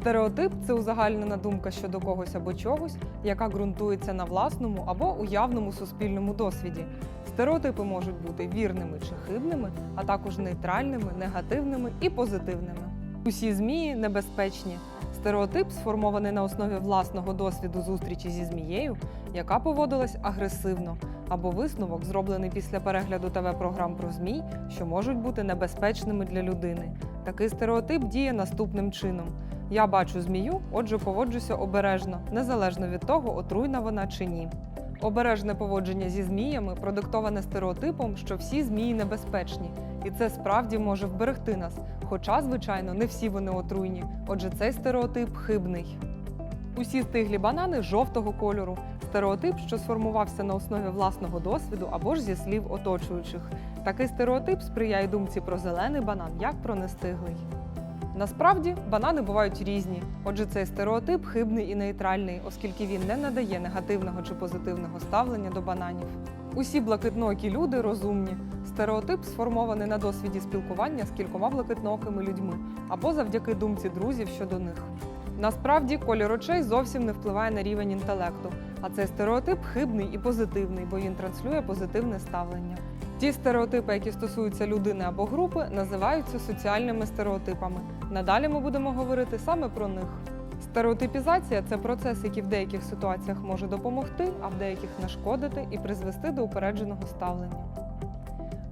Стереотип це узагальнена думка щодо когось або чогось, яка ґрунтується на власному або уявному суспільному досвіді. Стереотипи можуть бути вірними чи хибними, а також нейтральними, негативними і позитивними. Усі змії небезпечні. Стереотип сформований на основі власного досвіду зустрічі зі змією, яка поводилась агресивно, або висновок, зроблений після перегляду ТВ-програм про змій, що можуть бути небезпечними для людини. Такий стереотип діє наступним чином: я бачу змію, отже, поводжуся обережно, незалежно від того, отруйна вона чи ні. Обережне поводження зі зміями продиктоване стереотипом, що всі змії небезпечні, і це справді може вберегти нас. Хоча, звичайно, не всі вони отруйні. Отже, цей стереотип хибний. Усі стиглі банани жовтого кольору. Стереотип, що сформувався на основі власного досвіду або ж зі слів оточуючих. Такий стереотип сприяє думці про зелений банан як про нестиглий. Насправді банани бувають різні, отже, цей стереотип хибний і нейтральний, оскільки він не надає негативного чи позитивного ставлення до бананів. Усі блакитноокі люди розумні. Стереотип сформований на досвіді спілкування з кількома блакитноокими людьми або завдяки думці друзів щодо них. Насправді колір очей зовсім не впливає на рівень інтелекту, а цей стереотип хибний і позитивний, бо він транслює позитивне ставлення. Ті стереотипи, які стосуються людини або групи, називаються соціальними стереотипами. Надалі ми будемо говорити саме про них. Стереотипізація це процес, який в деяких ситуаціях може допомогти, а в деяких нашкодити і призвести до упередженого ставлення.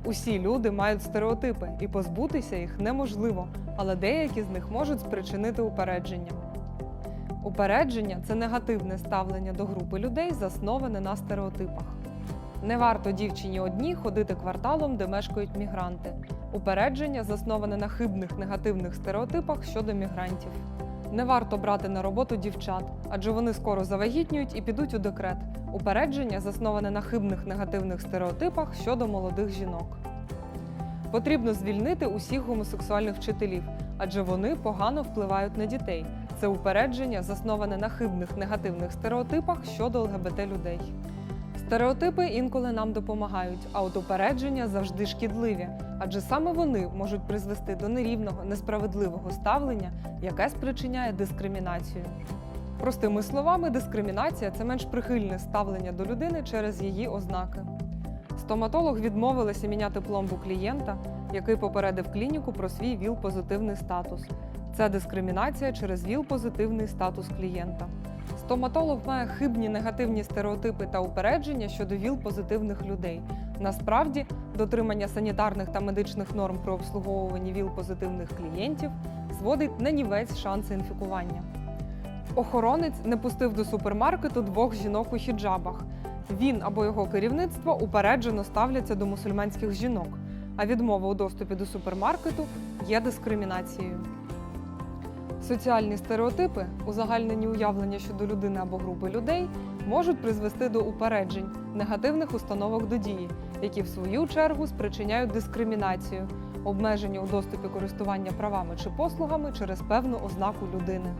Усі люди мають стереотипи, і позбутися їх неможливо, але деякі з них можуть спричинити упередження. Упередження це негативне ставлення до групи людей, засноване на стереотипах. Не варто дівчині одній ходити кварталом, де мешкають мігранти. Упередження засноване на хибних негативних стереотипах щодо мігрантів. Не варто брати на роботу дівчат, адже вони скоро завагітнюють і підуть у декрет. Упередження засноване на хибних негативних стереотипах щодо молодих жінок. Потрібно звільнити усіх гомосексуальних вчителів, адже вони погано впливають на дітей. Це упередження засноване на хибних негативних стереотипах щодо ЛГБТ людей. Стереотипи інколи нам допомагають, а от упередження завжди шкідливі, адже саме вони можуть призвести до нерівного, несправедливого ставлення, яке спричиняє дискримінацію. Простими словами, дискримінація це менш прихильне ставлення до людини через її ознаки. Стоматолог відмовилася міняти пломбу клієнта, який попередив клініку про свій ВІЛ-позитивний статус. Це дискримінація через ВІЛ-позитивний статус клієнта. Стоматолог має хибні негативні стереотипи та упередження щодо ВІЛ-позитивних людей. Насправді, дотримання санітарних та медичних норм при обслуговуванні ВІЛ-позитивних клієнтів зводить на нівець шанси інфікування. Охоронець не пустив до супермаркету двох жінок у хіджабах. Він або його керівництво упереджено ставляться до мусульманських жінок, а відмова у доступі до супермаркету є дискримінацією. Соціальні стереотипи, узагальнені уявлення щодо людини або групи людей, можуть призвести до упереджень, негативних установок до дії, які в свою чергу спричиняють дискримінацію, обмеження у доступі користування правами чи послугами через певну ознаку людини.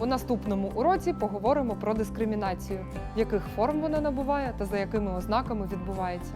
У наступному уроці поговоримо про дискримінацію, яких форм вона набуває та за якими ознаками відбувається.